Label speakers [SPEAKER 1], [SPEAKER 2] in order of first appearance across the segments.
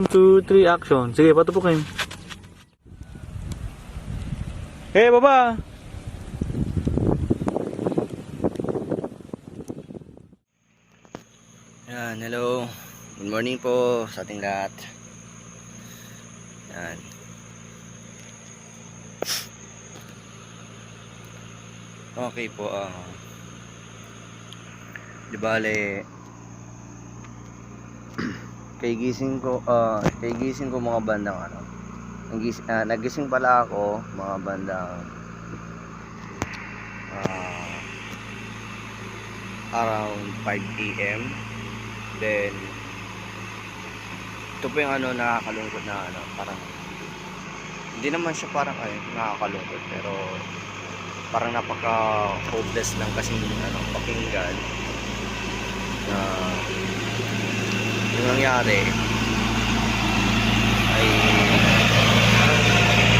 [SPEAKER 1] 2, 3, action. Sige, patupukin. Hey, baba!
[SPEAKER 2] Yan, hello. Good morning po sa ating lahat. Yan. Okay po, ah. di bale, kay gising ko, ah, kay gising ko mga bandang ano. Nagis, ah, nagising pala ako mga bandang ah, around 5 a.m. Then, ito po yung ano, nakakalungkot na ano, parang, hindi naman siya parang ay, nakakalungkot, pero parang napaka-hopeless lang kasi ano, pakinggan na yung nangyari ay parang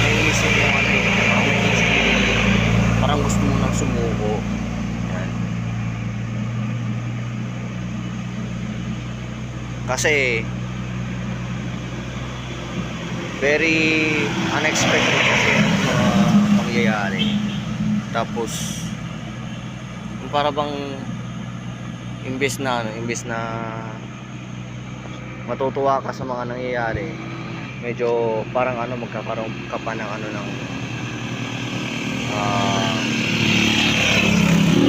[SPEAKER 2] may isip yung ano eh, parang may isip parang gusto mo nang sumuko. Yan. Kasi very unexpected kasi ang mga pangyayari. Tapos para bang imbes na ano, imbes na matutuwa ka sa mga nangyayari, medyo parang ano magkakaroon ka pa ng ano ng ah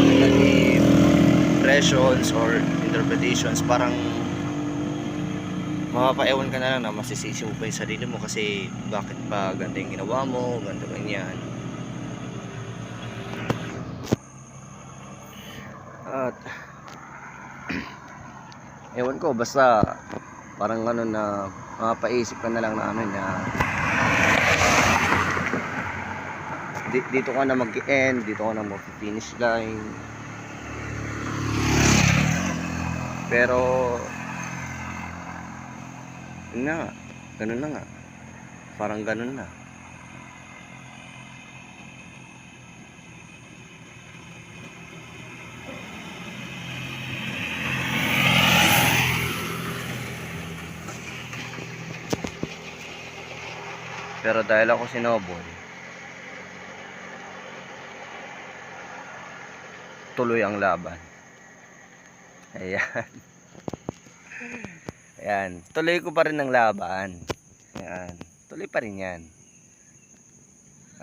[SPEAKER 2] negative impressions or interpretations parang mapapaewan ka na lang na masisisi mo pa yung sarili mo kasi bakit pa ganito yung ginawa mo, ganito ganyan. At ewan ko basta parang ano na mapaisip ka na lang na ano na di- dito ka na mag-end, dito ka na mag-finish line. Pero yun na nga, ganun na nga. Parang ganun na. Pero dahil ako sinoboy, tuloy ang laban. Ayan. Ayan. Tuloy ko pa rin ang laban. Ayan. Tuloy pa rin yan.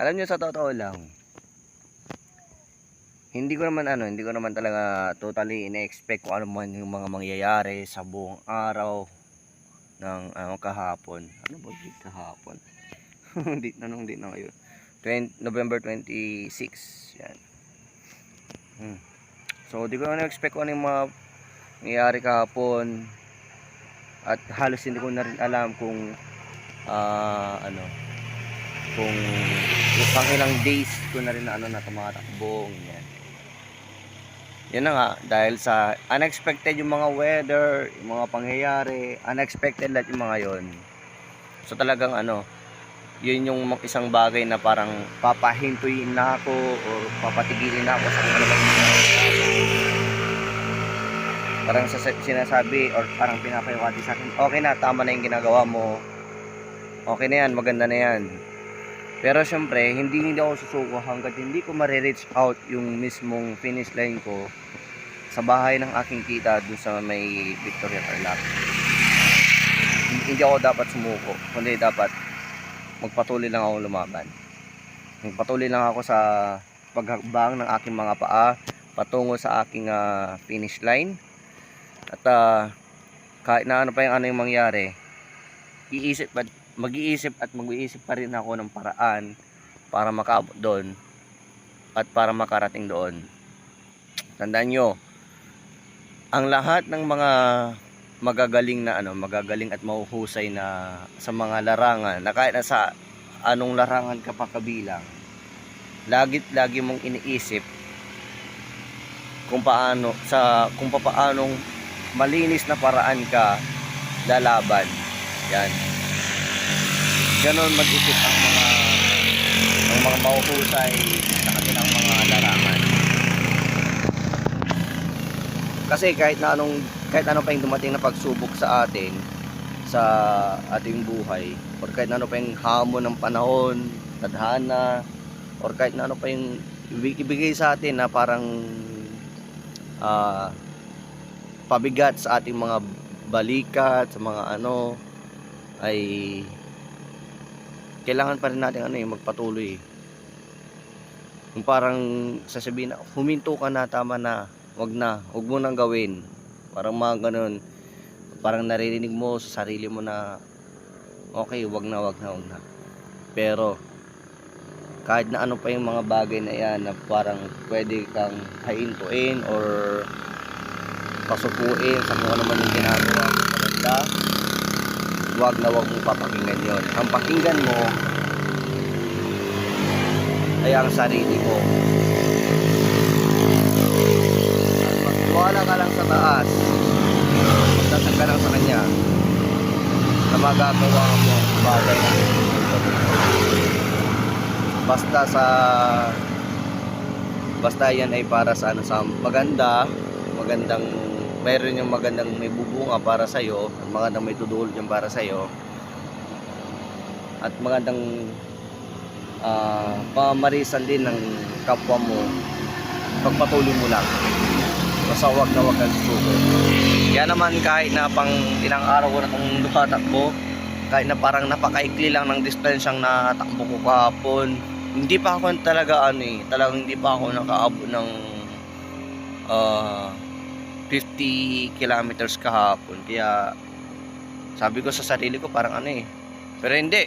[SPEAKER 2] Alam nyo sa totoo lang, hindi ko naman ano, hindi ko naman talaga totally ina-expect kung ano man yung mga mangyayari sa buong araw ng ano, kahapon. Ano ba date kahapon? Hindi na nung date na ngayon. 20, November 26. Yan. Hmm. So, di ko na expect kung ano yung mga nangyayari kahapon. At halos hindi ko na rin alam kung ah, ano kung pang ilang days ko na rin na ano na tumatakbo yan. Yan na nga dahil sa unexpected yung mga weather, yung mga pangyayari, unexpected lahat yung mga yon. So talagang ano, yun yung isang bagay na parang papahintuin na ako o papatigilin na ako sa kung ano yung parang sa sinasabi or parang pinapayawati sa akin, okay na, tama na yung ginagawa mo. Okay na yan, maganda na yan. Pero syempre, hindi hindi ako susuko hanggat hindi ko ma-reach out yung mismong finish line ko sa bahay ng aking tita doon sa may Victoria Tarlac. Hindi ako dapat sumuko, kundi dapat magpatuloy lang ako lumaban. Magpatuloy lang ako sa paghakbang ng aking mga paa patungo sa aking ah, finish line. At ah, kahit na ano pa yung ano yung mangyari, iisip at mag-iisip at mag-iisip pa rin ako ng paraan para makaabot doon at para makarating doon. Tandaan nyo, ang lahat ng mga magagaling na ano, magagaling at mahuhusay na sa mga larangan, na kahit na sa anong larangan ka pa kabilang, lagi lagi mong iniisip kung paano sa kung paanong malinis na paraan ka lalaban. Yan. Ganon mag-isip ang mga ang mga mahuhusay sa kanilang mga larangan. Kasi kahit na anong kahit ano pa yung dumating na pagsubok sa atin, sa ating buhay or kahit ano pa yung hamon ng panahon, tadhana or kahit ano pa yung ibig- ibigay sa atin na parang ah, pabigat sa ating mga balikat, sa mga ano ay kailangan pa rin natin ano eh, magpatuloy. Yung parang sasabihin na, huminto ka na, tama na, wag na, wag mo nang gawin. Parang mga ganun, parang naririnig mo sa sarili mo na, okay, wag na, wag na, wag na. Pero, kahit na ano pa yung mga bagay na yan na parang pwede kang haintuin or pasukuin sa kung ano man yung ginagawa mo maganda, wag na wag mong papakinggan yon. Ang pakinggan mo ay ang sarili mo. Magtiwala ka lang sa taas. Magdasal ka lang sa kanya. Na magagawa mo bagay na. Basta sa basta yan ay para sa ano sa maganda magandang mayroon yung magandang may bubunga para sa iyo at magandang may tudulog yan para sa iyo at magandang ah pamarisan din ng kapwa mo. Pagpatuloy mo lang basta wag na wag kang susuko kaya naman kahit na pang ilang araw ko na itong lumatakbo kahit na parang napakaikli lang ng distansyang natakbo ko kahapon hindi pa ako talaga ano eh talagang hindi pa ako nakaabot ng ah 50 kilometers kahapon. Kaya sabi ko sa sarili ko parang ano eh pero hindi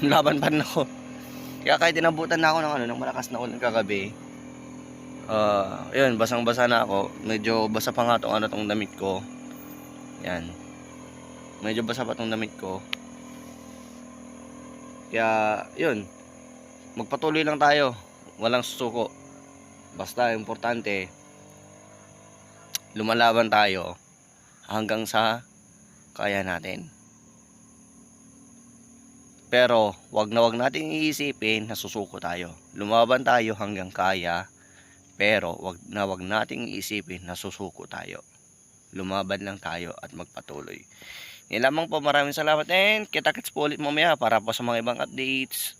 [SPEAKER 2] laban pa rin ako. Kaya kahit inabutan na ako ng ano ng malakas na ulan kagabi ah yun basang basa na ako. Medyo basa pa nga tong ano tong damit ko. Yan. Medyo basa pa tong damit ko. Kaya yun. Magpatuloy lang tayo. Walang susuko. Basta importante lumalaban tayo hanggang sa kaya natin. Pero wag na wag nating iisipin na susuko tayo. Lumaban tayo hanggang kaya pero wag na wag nating iisipin na susuko tayo. Lumaban lang tayo at magpatuloy. Yan lamang po. Maraming salamat and kita kits po ulit mamaya para po sa mga ibang updates